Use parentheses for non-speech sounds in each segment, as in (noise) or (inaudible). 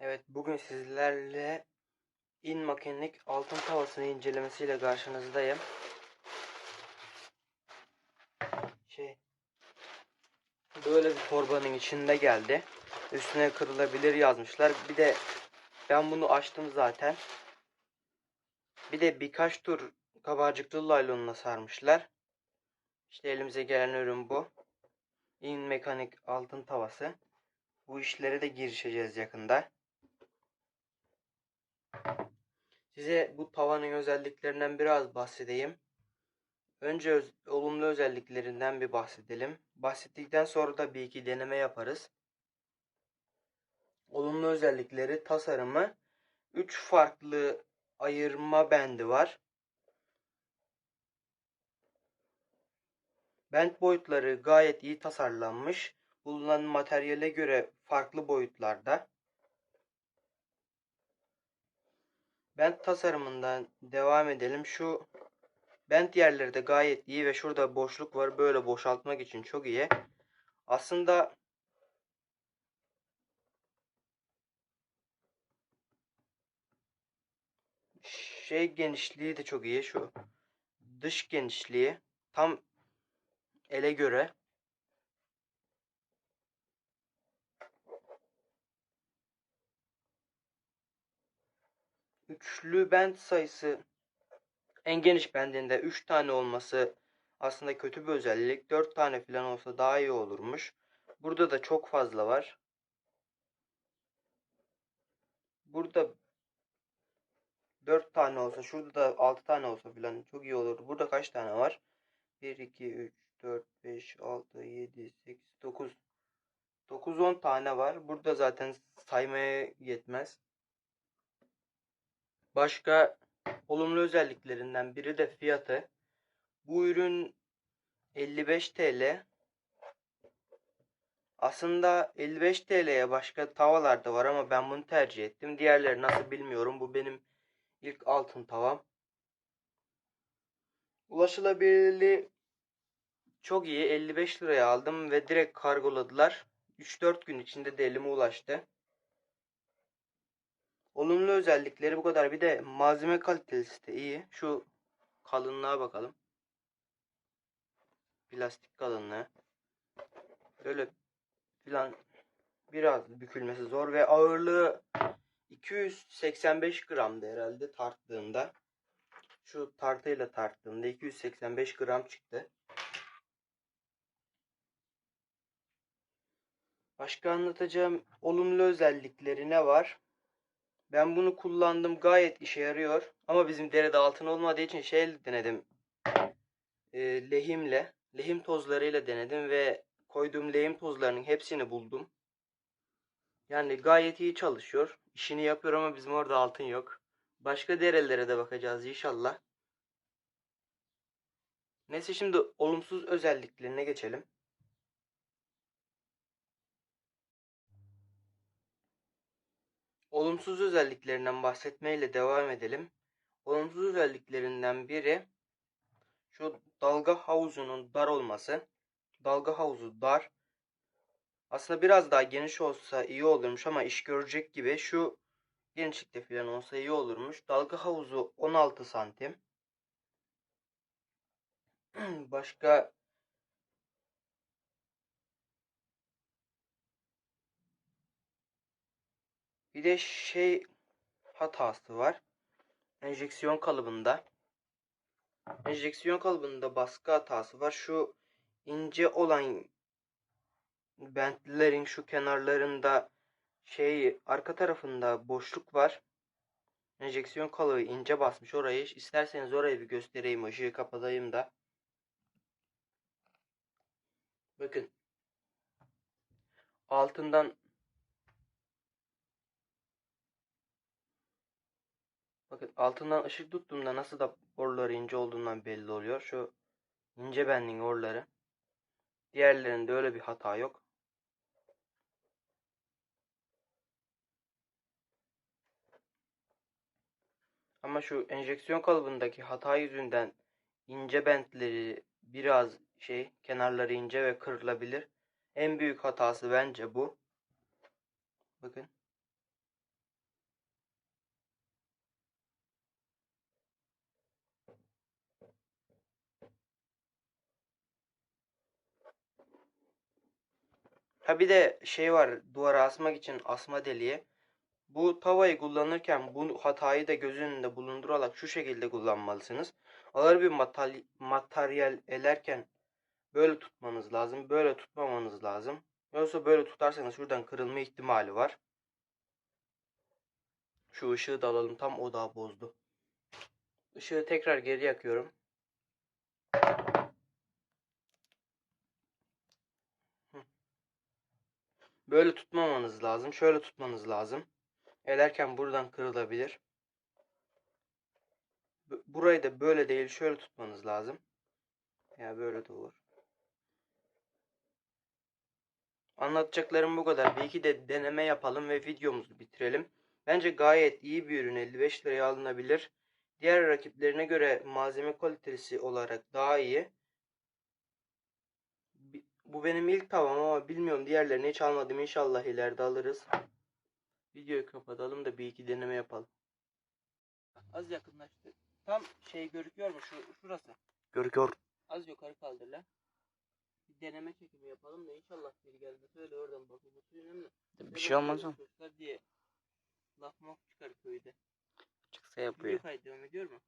Evet bugün sizlerle in makinelik altın tavasını incelemesiyle karşınızdayım. Şey böyle bir torbanın içinde geldi. Üstüne kırılabilir yazmışlar. Bir de ben bunu açtım zaten. Bir de birkaç tur kabarcıklı laylonla sarmışlar. İşte elimize gelen ürün bu. In mekanik altın tavası. Bu işlere de girişeceğiz yakında. Size bu tavanın özelliklerinden biraz bahsedeyim. Önce öz- olumlu özelliklerinden bir bahsedelim. Bahsettikten sonra da bir iki deneme yaparız. Olumlu özellikleri tasarımı 3 farklı ayırma bendi var. Bent boyutları gayet iyi tasarlanmış. Bulunan materyale göre farklı boyutlarda. Bent tasarımından devam edelim. Şu bent yerleri de gayet iyi ve şurada boşluk var. Böyle boşaltmak için çok iyi. Aslında şey genişliği de çok iyi. Şu dış genişliği tam ele göre. Üçlü bent sayısı en geniş bendinde 3 tane olması aslında kötü bir özellik. 4 tane falan olsa daha iyi olurmuş. Burada da çok fazla var. Burada 4 tane olsa, şurada da 6 tane olsa falan çok iyi olur. Burada kaç tane var? 1, 2, 3, 4, 5, 6, 7, 8, 9. 9-10 tane var. Burada zaten saymaya yetmez. Başka olumlu özelliklerinden biri de fiyatı. Bu ürün 55 TL. Aslında 55 TL'ye başka tavalar da var ama ben bunu tercih ettim. Diğerleri nasıl bilmiyorum. Bu benim ilk altın tavam. Ulaşılabilirliği çok iyi. 55 liraya aldım ve direkt kargoladılar. 3-4 gün içinde de elime ulaştı. Olumlu özellikleri bu kadar. Bir de malzeme kalitesi de iyi. Şu kalınlığa bakalım. Plastik kalınlığı. Böyle filan biraz bükülmesi zor ve ağırlığı 285 gramdı herhalde tarttığımda. Şu tartıyla tarttığımda 285 gram çıktı. Başka anlatacağım olumlu özellikleri ne var? Ben bunu kullandım gayet işe yarıyor. Ama bizim derede altın olmadığı için şey denedim. E, lehimle, lehim tozlarıyla denedim ve koyduğum lehim tozlarının hepsini buldum. Yani gayet iyi çalışıyor. İşini yapıyor ama bizim orada altın yok. Başka derelere de bakacağız inşallah. Neyse şimdi olumsuz özelliklerine geçelim. Olumsuz özelliklerinden bahsetmeyle devam edelim. Olumsuz özelliklerinden biri şu dalga havuzunun dar olması. Dalga havuzu dar. Aslında biraz daha geniş olsa iyi olurmuş ama iş görecek gibi şu genişlikte falan olsa iyi olurmuş. Dalga havuzu 16 santim. (clears throat) Başka bir de şey hatası var. Enjeksiyon kalıbında. Enjeksiyon kalıbında baskı hatası var. Şu ince olan bentlerin şu kenarlarında şey arka tarafında boşluk var. Enjeksiyon kalıbı ince basmış orayı. İsterseniz orayı bir göstereyim. Işığı kapatayım da. Bakın. Altından Bakın altından ışık tuttuğumda nasıl da orları ince olduğundan belli oluyor. Şu ince bending orları. Diğerlerinde öyle bir hata yok. Ama şu enjeksiyon kalıbındaki hata yüzünden ince bentleri biraz şey kenarları ince ve kırılabilir. En büyük hatası bence bu. Bakın. Ha bir de şey var duvara asmak için asma deliği. Bu tavayı kullanırken bu hatayı da göz önünde bulundurarak şu şekilde kullanmalısınız. Ağır bir matal- materyal elerken böyle tutmanız lazım. Böyle tutmamanız lazım. Yoksa böyle tutarsanız şuradan kırılma ihtimali var. Şu ışığı da alalım. Tam odağı bozdu. Işığı tekrar geri yakıyorum. Böyle tutmamanız lazım. Şöyle tutmanız lazım. Elerken buradan kırılabilir. Bu- Burayı da böyle değil şöyle tutmanız lazım. Ya böyle de olur. Anlatacaklarım bu kadar. Bir iki de deneme yapalım ve videomuzu bitirelim. Bence gayet iyi bir ürün 55 liraya alınabilir. Diğer rakiplerine göre malzeme kalitesi olarak daha iyi. Bu benim ilk tavam ama bilmiyorum diğerlerini hiç almadım. İnşallah ileride alırız. Videoyu kapatalım da bir iki deneme yapalım. Az yakınlaştı. Tam şey görüküyor mu şu şurası? Görüyor. Az yukarı kaldır lan. Bir deneme çekimi yapalım da inşallah biri gelmez. Öyle oradan bakın. Bu suyun önemli. Bir şey olmaz mı? Diye laf maf çıkar köyde. Çıksa Video yapıyor. kaydı devam ediyor mu?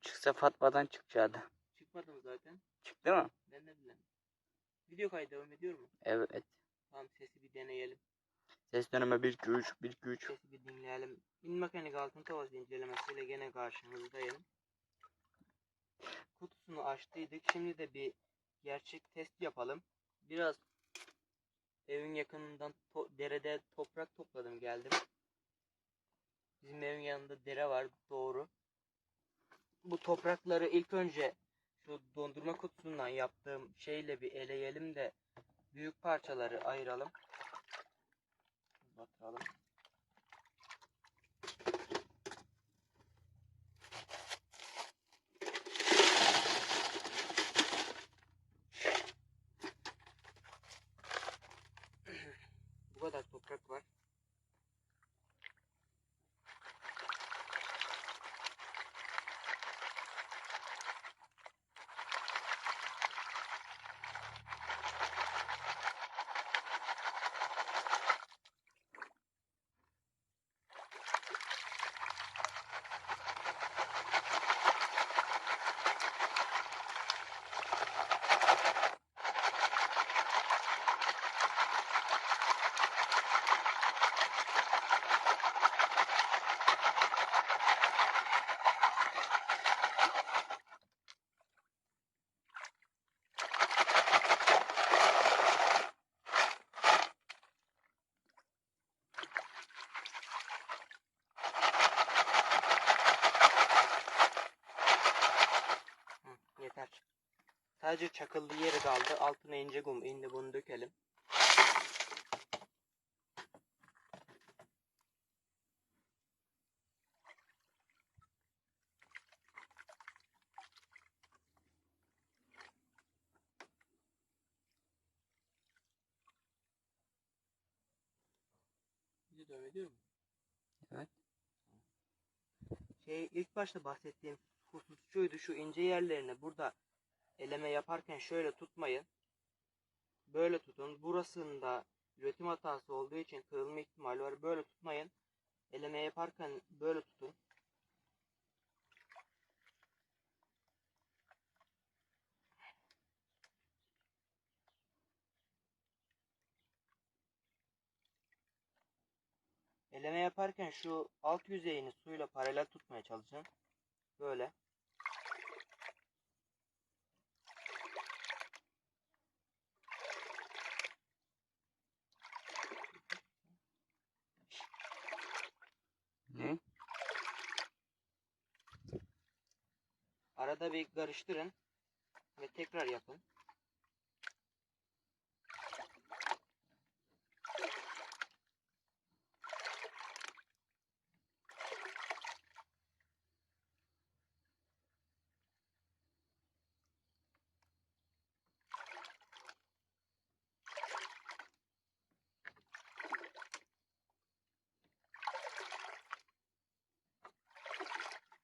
Çıksa Fatma'dan çıkacaktı. Çıkmadım zaten. Çıktı mı? Ben de bilmem. Video kaydı devam ediyor mu? Evet. Tamam sesi bir deneyelim. Ses döneme 1 2 3 1 2 3. Sesi bir dinleyelim. İn mekanik altın tavası incelemesiyle gene karşınızdayım. Kutusunu açtıydık. Şimdi de bir gerçek test yapalım. Biraz evin yakınından to- derede toprak topladım geldim. Bizim evin yanında dere var doğru. Bu toprakları ilk önce şu dondurma kutusundan yaptığım şeyle bir eleyelim de büyük parçaları ayıralım. Batıralım. Sadece çakıllı yeri kaldı. Altına ince kum. Şimdi bunu dökelim. Bizi ediyor mu? Evet. Şey ilk başta bahsettiğim husus şuydu şu ince yerlerini burada eleme yaparken şöyle tutmayın. Böyle tutun. Burasında üretim hatası olduğu için kırılma ihtimali var. Böyle tutmayın. Eleme yaparken böyle tutun. Eleme yaparken şu alt yüzeyini suyla paralel tutmaya çalışın. Böyle. Arada bir karıştırın ve tekrar yapın.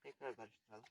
Tekrar karıştıralım.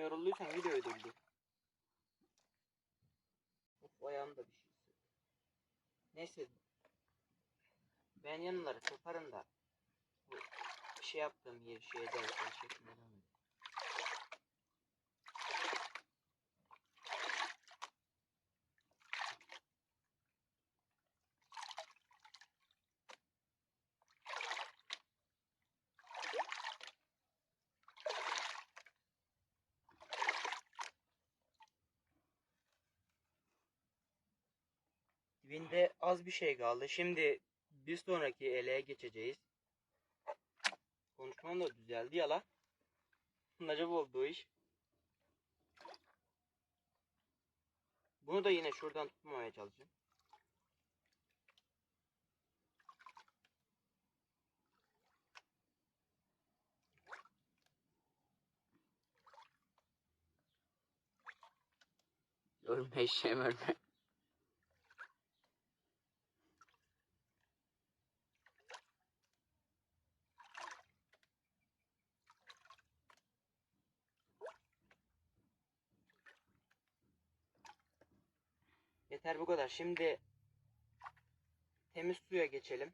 Yorulduysan videoyu durdur. Of ayağımda bir şey. sığ- Neyse. Ben yanları koparım da. Bu şey yaptığım yeri şey edersen şeklinde Dibinde az bir şey kaldı. Şimdi bir sonraki eleğe geçeceğiz. Konuşmam da düzeldi ya la. Acaba oldu iş. Bunu da yine şuradan tutmamaya çalışacağım. Ölme eşeğim ölme. Yeter bu kadar. Şimdi temiz suya geçelim.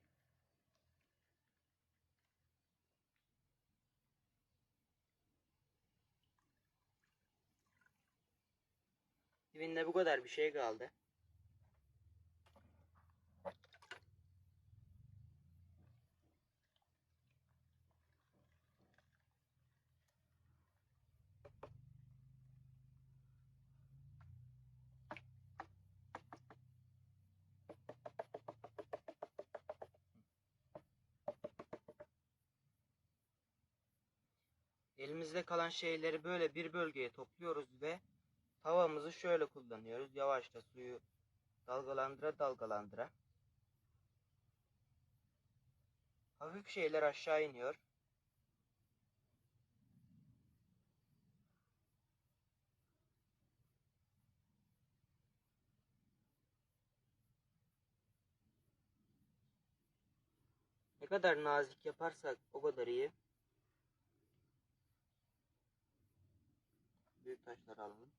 Dibinde bu kadar bir şey kaldı. Elimizde kalan şeyleri böyle bir bölgeye topluyoruz ve tavamızı şöyle kullanıyoruz. Yavaşça suyu dalgalandıra dalgalandıra. Hafif şeyler aşağı iniyor. Ne kadar nazik yaparsak o kadar iyi. Taşları alalım.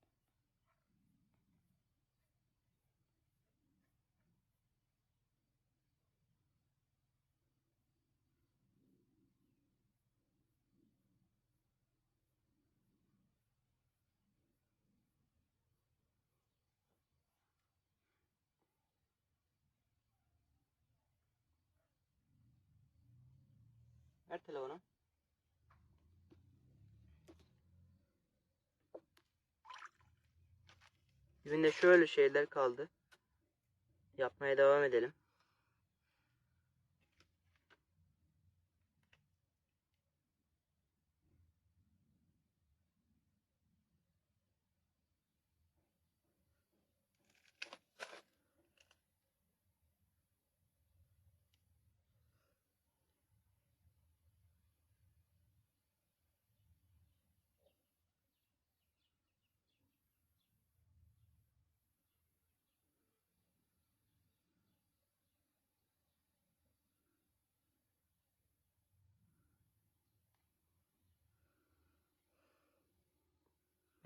Ver telefonu. Dibinde şöyle şeyler kaldı. Yapmaya devam edelim.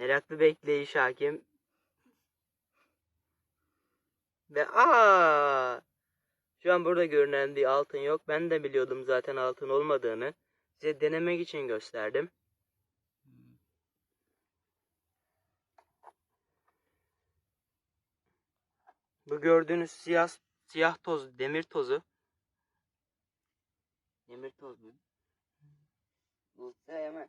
Meraklı bekleyiş hakim. Ve aa! Şu an burada görünen bir altın yok. Ben de biliyordum zaten altın olmadığını. Size denemek için gösterdim. Bu gördüğünüz siyah siyah toz, demir tozu. Demir toz mu? Bu hemen